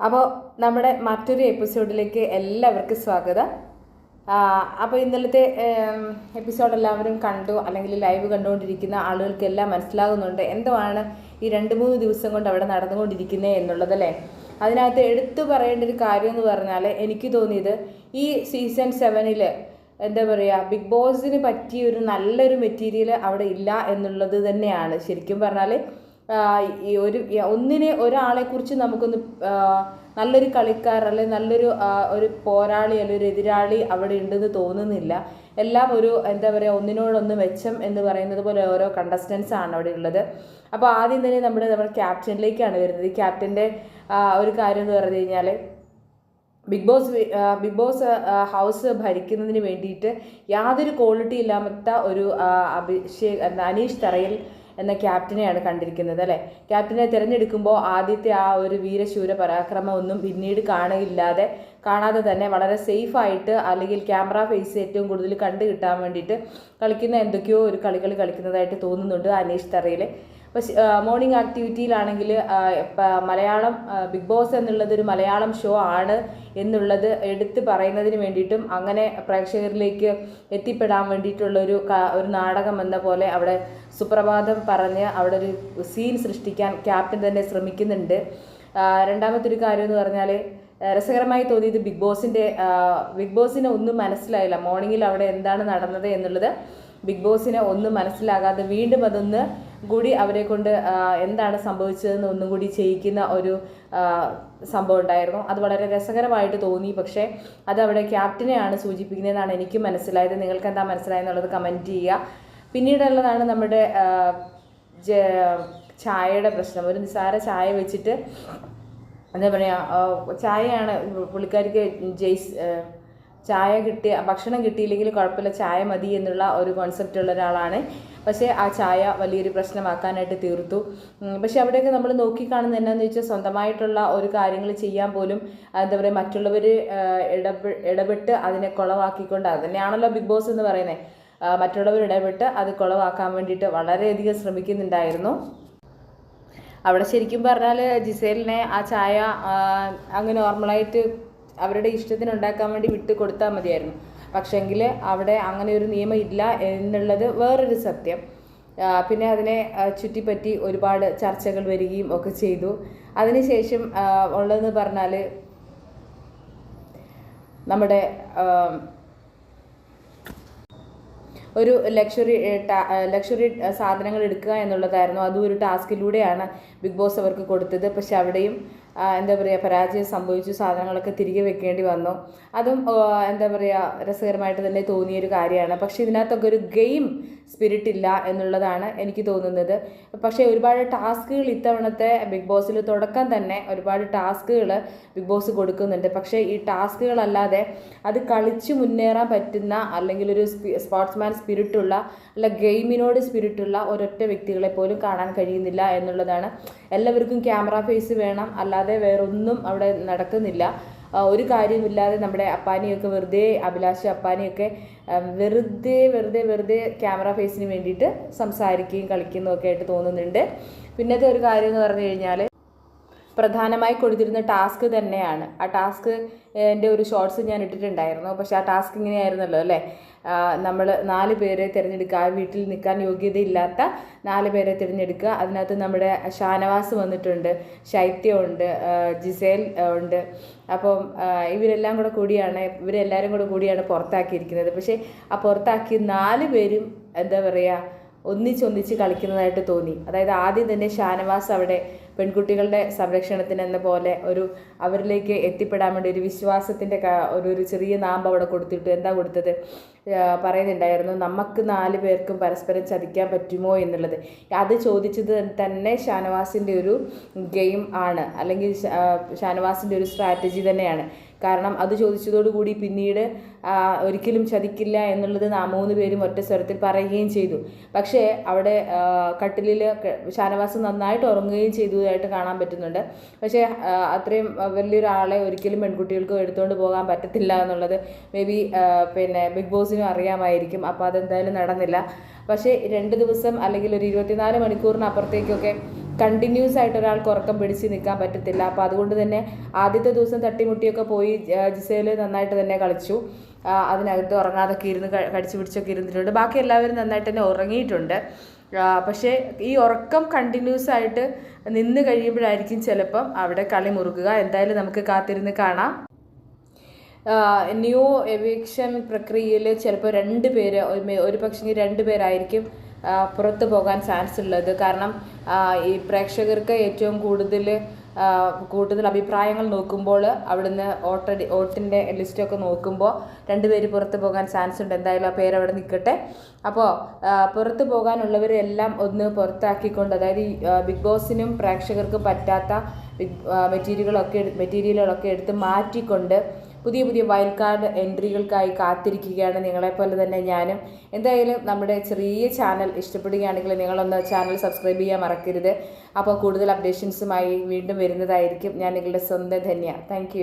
അപ്പോൾ നമ്മുടെ മറ്റൊരു എപ്പിസോഡിലേക്ക് എല്ലാവർക്കും സ്വാഗതം. അപ്പോൾ ഇന്നലത്തെ എപ്പിസോഡ് എല്ലാവരും കണ്ടു അല്ലെങ്കിൽ ലൈവ് കണ്ടുകൊണ്ടിരിക്കുന്ന ആളുകൾക്കെല്ലാം മനസ്സിലാകുന്നുണ്ട് എന്തുവാണ് ഈ രണ്ട് മൂന്ന് ദിവസം കൊണ്ട് അവിടെ നടന്നുകൊണ്ടിരിക്കുന്നത് എന്നുള്ളത് അല്ലേ? അതിനകത്ത് എടുത്തു പറയേണ്ട ഒരു കാര്യം എന്ന് പറഞ്ഞാൽ എനിക്ക് തോന്നിയത് ഈ സീസൺ സെവനിൽ എന്താ പറയുക ബിഗ് ബോസിന് പറ്റിയ ഒരു നല്ലൊരു മെറ്റീരിയൽ അവിടെ ഇല്ല എന്നുള്ളത് തന്നെയാണ്. ശരിക്കും പറഞ്ഞാൽ ഈ ഒരു ഒന്നിനെ ഒരാളെക്കുറിച്ച് നമുക്കൊന്ന് നല്ലൊരു കളിക്കാർ അല്ലെങ്കിൽ നല്ലൊരു ഒരു പോരാളി അല്ലെങ്കിൽ ഒരു എതിരാളി അവിടെ ഉണ്ടെന്ന് തോന്നുന്നില്ല. എല്ലാം ഒരു എന്താ പറയുക ഒന്നിനോടൊന്ന് മെച്ചം എന്ന് പറയുന്നത് പോലെ ഓരോ കണ്ടസ്റ്റൻസ് ആണ് അവിടെ ഉള്ളത്. അപ്പോൾ ആദ്യം തന്നെ നമ്മൾ നമ്മുടെ ക്യാപ്റ്റനിലേക്കാണ് വരുന്നത്. ഈ ക്യാപ്റ്റന്റെ ഒരു കാര്യം എന്ന് പറഞ്ഞു കഴിഞ്ഞാൽ big boss big boss house ഭരിക്കുന്നതിന് വേണ്ടിയിട്ട് യാതൊരു ക്വാളിറ്റി ഇല്ലാത്ത ഒരു അഭിഷേക് അനീഷ് തറയിൽ എന്ന ക്യാപ്റ്റനെയാണ് കണ്ടിരിക്കുന്നത് അല്ലേ? ക്യാപ്റ്റനെ തിരഞ്ഞെടുക്കുമ്പോൾ ആദ്യത്തെ ആ ഒരു വീരശൂര പരാക്രമമൊന്നും പിന്നീട് കാണുകയില്ലാതെ കാണാതെ തന്നെ വളരെ സേഫായിട്ട് അല്ലെങ്കിൽ ക്യാമറ ഫേസ് ഏറ്റവും കൂടുതൽ കണ്ടു കിട്ടാൻ വേണ്ടിയിട്ട് കളിക്കുന്ന എന്തൊക്കെയോ ഒരു കളികൾ കളിക്കുന്നതായിട്ട് തോന്നുന്നുണ്ട് അനീഷ് തറയിൽ പക്ഷേ മോർണിംഗ് ആക്ടിവിറ്റിയിലാണെങ്കിൽ മലയാളം ബിഗ് ബോസ് എന്നുള്ളത് ഒരു മലയാളം ഷോ ആണ് എന്നുള്ളത് എടുത്ത് പറയുന്നതിന് വേണ്ടിയിട്ടും അങ്ങനെ പ്രേക്ഷകരിലേക്ക് എത്തിപ്പെടാൻ വേണ്ടിയിട്ടുള്ളൊരു ഒരു നാടകം എന്ന പോലെ അവിടെ സുപ്രഭാതം പറഞ്ഞ് അവിടെ ഒരു സീൻ സൃഷ്ടിക്കാൻ ക്യാപ്റ്റൻ തന്നെ ശ്രമിക്കുന്നുണ്ട്. രണ്ടാമത്തെ ഒരു കാര്യം എന്ന് പറഞ്ഞാൽ രസകരമായി തോന്നിയത് ബിഗ് ബോസിന്റെ ബിഗ് ബോസിനെ ഒന്നും മനസ്സിലായില്ല. മോർണിംഗിൽ അവിടെ എന്താണ് നടന്നത് എന്നുള്ളത് ബിഗ് ബോസിനെ ഒന്നും മനസ്സിലാകാതെ വീണ്ടും അതൊന്ന് കൂടി അവരെ കൊണ്ട് എന്താണ് സംഭവിച്ചതെന്ന് ഒന്നും കൂടി ചെയ്യിക്കുന്ന ഒരു സംഭവം ഉണ്ടായിരുന്നു. അത് വളരെ രസകരമായിട്ട് തോന്നി. പക്ഷേ അത് അവിടെ ക്യാപ്റ്റനെയാണ് സൂചിപ്പിക്കുന്നതെന്നാണ് എനിക്ക് മനസ്സിലായത്. നിങ്ങൾക്ക് എന്താ മനസ്സിലായെന്നുള്ളത് കമന്റ് ചെയ്യുക. പിന്നീടുള്ളതാണ് നമ്മുടെ ചായയുടെ പ്രശ്നം. ഒരു നിസ്സാര ചായ വെച്ചിട്ട് എന്താ പറയുക ചായയാണ് പുള്ളിക്കാരിക്ക് ജെയ്സ് ചായ കിട്ടിയ ഭക്ഷണം കിട്ടിയില്ലെങ്കിൽ കുഴപ്പമില്ല ചായ മതി എന്നുള്ള ഒരു കോൺസെപ്റ്റ് ഉള്ള ഒരാളാണ്. പക്ഷേ ആ ചായ വലിയൊരു പ്രശ്നമാക്കാനായിട്ട് തീർത്തു. പക്ഷേ അവിടെയൊക്കെ നമ്മൾ നോക്കിക്കാണുന്നത് എന്നാന്ന് വെച്ചാൽ സ്വന്തമായിട്ടുള്ള ഒരു കാര്യങ്ങൾ ചെയ്യാൻ പോലും എന്താ പറയുക മറ്റുള്ളവർ ഇടപെ ഇടപെട്ട് അതിനെ കുളവാക്കിക്കൊണ്ട് അത് തന്നെയാണല്ലോ ബിഗ് ബോസ് എന്ന് പറയുന്നത്. മറ്റുള്ളവർ ഇടപെട്ട് അത് കുളവാക്കാൻ വേണ്ടിയിട്ട് വളരെയധികം ശ്രമിക്കുന്നുണ്ടായിരുന്നു. അവിടെ ശരിക്കും പറഞ്ഞാൽ ജിസേലിനെ ആ ചായ അങ്ങ് നോർമലായിട്ട് അവരുടെ ഇഷ്ടത്തിന് ഉണ്ടാക്കാൻ വേണ്ടി വിട്ട് കൊടുത്താൽ മതിയായിരുന്നു. പക്ഷേങ്കിൽ അവിടെ അങ്ങനെ ഒരു നിയമം ഇല്ല എന്നുള്ളത് വേറൊരു സത്യം. പിന്നെ അതിനെ ചുറ്റിപ്പറ്റി ഒരുപാട് ചർച്ചകൾ വരികയും ഒക്കെ ചെയ്തു. അതിനുശേഷം ഉള്ളതെന്ന് പറഞ്ഞാൽ നമ്മുടെ ഒരു ലക്ഷറി ലക്ഷറി സാധനങ്ങൾ എടുക്കുക എന്നുള്ളതായിരുന്നു. അതും ഒരു ടാസ്കിലൂടെയാണ് ബിഗ് ബോസ് അവർക്ക് കൊടുത്തത്. പക്ഷെ അവിടെയും എന്താ പറയുക പരാജയം സംഭവിച്ചു സാധനങ്ങളൊക്കെ തിരികെ വെക്കേണ്ടി വന്നു. അതും എന്താ പറയുക രസകരമായിട്ട് തന്നെ തോന്നിയൊരു കാര്യമാണ്. പക്ഷേ ഇതിനകത്തൊക്കെ ഒരു ഗെയിം സ്പിരിറ്റ് ഇല്ല എന്നുള്ളതാണ് എനിക്ക് തോന്നുന്നത്. പക്ഷേ ഒരുപാട് ടാസ്കുകൾ ഇത്തവണത്തെ ബിഗ് ബോസിൽ തുടക്കം തന്നെ ഒരുപാട് ടാസ്കുകൾ ബിഗ് ബോസ് കൊടുക്കുന്നുണ്ട്. പക്ഷേ ഈ ടാസ്കുകളല്ലാതെ അത് കളിച്ച് മുന്നേറാൻ പറ്റുന്ന അല്ലെങ്കിൽ ഒരു സ്പോർട്സ്മാൻ സ്പിരിറ്റുള്ള അല്ല ഗെയിമിനോട് സ്പിരിറ്റുള്ള ഒരൊറ്റ വ്യക്തികളെ പോലും കാണാൻ കഴിയുന്നില്ല എന്നുള്ളതാണ്. എല്ലാവർക്കും ക്യാമറ ഫേസ് വേണം. അല്ലാതെ വേറൊന്നും അവിടെ നടക്കുന്നില്ല. ഒരു കാര്യമില്ലാതെ നമ്മുടെ അപ്പാനിയൊക്കെ വെറുതെ അഭിലാഷ് അപ്പാനിയൊക്കെ വെറുതെ വെറുതെ വെറുതെ ക്യാമറ ഫേസിന് വേണ്ടിയിട്ട് സംസാരിക്കുകയും കളിക്കുന്നതൊക്കെ ആയിട്ട് തോന്നുന്നുണ്ട്. പിന്നത്തെ ഒരു കാര്യം എന്ന് പറഞ്ഞു കഴിഞ്ഞാൽ പ്രധാനമായി കൊടുത്തിരുന്ന ടാസ്ക് തന്നെയാണ്. ആ ടാസ്ക് എന്റെ ഒരു ഷോർട്സ് ഞാൻ ഇട്ടിട്ടുണ്ടായിരുന്നു. പക്ഷേ ആ ടാസ്ക് ഇങ്ങനെയായിരുന്നല്ലോ അല്ലേ? നമ്മൾ നാല് പേരെ തിരഞ്ഞെടുക്കുക. ആ വീട്ടിൽ നിൽക്കാൻ യോഗ്യതയില്ലാത്ത നാല് പേരെ തിരഞ്ഞെടുക്കുക. അതിനകത്ത് നമ്മുടെ ഷാനവാസ് വന്നിട്ടുണ്ട് ശൈത്യമുണ്ട് ജിസേൽ ഉണ്ട്. അപ്പം ഇവരെല്ലാം കൂടെ കൂടിയാണ് ഇവരെല്ലാവരും കൂടെ കൂടിയാണ് പുറത്താക്കിയിരിക്കുന്നത്. പക്ഷേ ആ പുറത്താക്കിയ നാല് പേരും എന്താ പറയുക ഒന്നിച്ചൊന്നിച്ച് കളിക്കുന്നതായിട്ട് തോന്നി. അതായത് ആദ്യം തന്നെ ഷാനവാസ് അവിടെ പെൺകുട്ടികളുടെ സംരക്ഷണത്തിന് എന്ന പോലെ ഒരു അവരിലേക്ക് എത്തിപ്പെടാൻ വേണ്ടി ഒരു വിശ്വാസത്തിന്റെ ഒരു ഒരു ചെറിയ നാമ്പ് അവിടെ കൊടുത്തിട്ട് എന്താ കൊടുത്തത്? പറയുന്നുണ്ടായിരുന്നു നമുക്ക് നാല് പേർക്കും പരസ്പരം ചതിക്കാൻ പറ്റുമോ എന്നുള്ളത്. അത് ചോദിച്ചത് തന്നെ ഷാനവാസിന്റെ ഒരു ഗെയിം ആണ്. അല്ലെങ്കിൽ ഷാനവാസിന്റെ ഒരു സ്ട്രാറ്റജി തന്നെയാണ്. കാരണം അത് ചോദിച്ചതോടുകൂടി പിന്നീട് ഒരിക്കലും ചതിക്കില്ല എന്നുള്ളത് മൂന്ന് പേരും ഒറ്റ സ്വരത്തിൽ പറയുകയും ചെയ്തു. പക്ഷേ അവിടെ കട്ടിലിൽ ഷാനവാസ് നന്നായിട്ട് ഉറങ്ങുകയും ചെയ്തതായിട്ട് കാണാൻ പറ്റുന്നുണ്ട്. പക്ഷേ അത്രയും വലിയൊരാളെ ഒരിക്കലും പെൺകുട്ടികൾക്ക് എടുത്തുകൊണ്ട് പോകാൻ പറ്റത്തില്ല എന്നുള്ളത് മേ ബി പിന്നെ ബിഗ് ബോസിനും അറിയാമായിരിക്കും. അപ്പോൾ അതെന്തായാലും നടന്നില്ല. പക്ഷേ രണ്ട് ദിവസം അല്ലെങ്കിൽ ഒരു ഇരുപത്തിനാല് മണിക്കൂറിനപ്പുറത്തേക്കൊക്കെ കണ്ടിന്യൂസ് ആയിട്ട് ഒരാൾക്ക് ഉറക്കം പിടിച്ച് നിൽക്കാൻ പറ്റത്തില്ല. അപ്പോൾ അതുകൊണ്ട് തന്നെ ആദ്യത്തെ ദിവസം തട്ടിമുട്ടിയൊക്കെ പോയി ജിസേൽ നന്നായിട്ട് തന്നെ കളിച്ചു. അതിനകത്ത് ഉറങ്ങാതൊക്കെ ഇരുന്ന് കടിച്ചു പിടിച്ചൊക്കെ ഇരുന്നിട്ടുണ്ട്. ബാക്കി എല്ലാവരും നന്നായിട്ട് തന്നെ ഉറങ്ങിയിട്ടുണ്ട്. പക്ഷേ ഈ ഉറക്കം കണ്ടിന്യൂസ് ആയിട്ട് നിന്ന് കഴിയുമ്പോഴായിരിക്കും ചിലപ്പം അവിടെ കളി മുറുകുക. എന്തായാലും നമുക്ക് കാത്തിരുന്ന് കാണാം. ന്യൂ എവിക്ഷൻ പ്രക്രിയയിൽ ചിലപ്പോൾ രണ്ട് പേര് ഒരു- പക്ഷേ രണ്ട് പേരായിരിക്കും പുറത്ത് പോകാൻ ചാൻസ് ഉള്ളത്. കാരണം ഈ പ്രേക്ഷകർക്ക് ഏറ്റവും കൂടുതൽ കൂടുതൽ അഭിപ്രായങ്ങൾ നോക്കുമ്പോൾ അവിടുന്ന് ഓട്ടടി ഓട്ടിന്റെ ലിസ്റ്റൊക്കെ നോക്കുമ്പോൾ രണ്ട് പേര് പുറത്ത് പോകാൻ ചാൻസ് ഉണ്ട്. എന്തായാലും ആ പേര് അവിടെ നിൽക്കട്ടെ. അപ്പോൾ പുറത്ത് പോകാനുള്ളവരെല്ലാം ഒന്ന് പുറത്താക്കിക്കൊണ്ട് അതായത് ഈ ബിഗ് ബോസിനും പ്രേക്ഷകർക്ക് പറ്റാത്ത മെറ്റീരിയലുകളൊക്കെ മെറ്റീരിയലുകളൊക്കെ എടുത്ത് മാറ്റിക്കൊണ്ട് പുതിയ പുതിയ വൈൽഡ് കാർഡ് എൻട്രികൾക്കായി കാത്തിരിക്കുകയാണ് നിങ്ങളെപ്പോലെ തന്നെ ഞാനും. എന്തായാലും നമ്മുടെ ചെറിയ ചാനൽ ഇഷ്ടപ്പെടുകയാണെങ്കിൽ നിങ്ങളൊന്ന് ചാനൽ സബ്സ്ക്രൈബ് ചെയ്യാൻ മറക്കരുത്. അപ്പോൾ കൂടുതൽ അപ്ഡേഷൻസുമായി വീണ്ടും വരുന്നതായിരിക്കും. ഞാൻ നിങ്ങളുടെ സ്വന്തം ധന്യ. താങ്ക്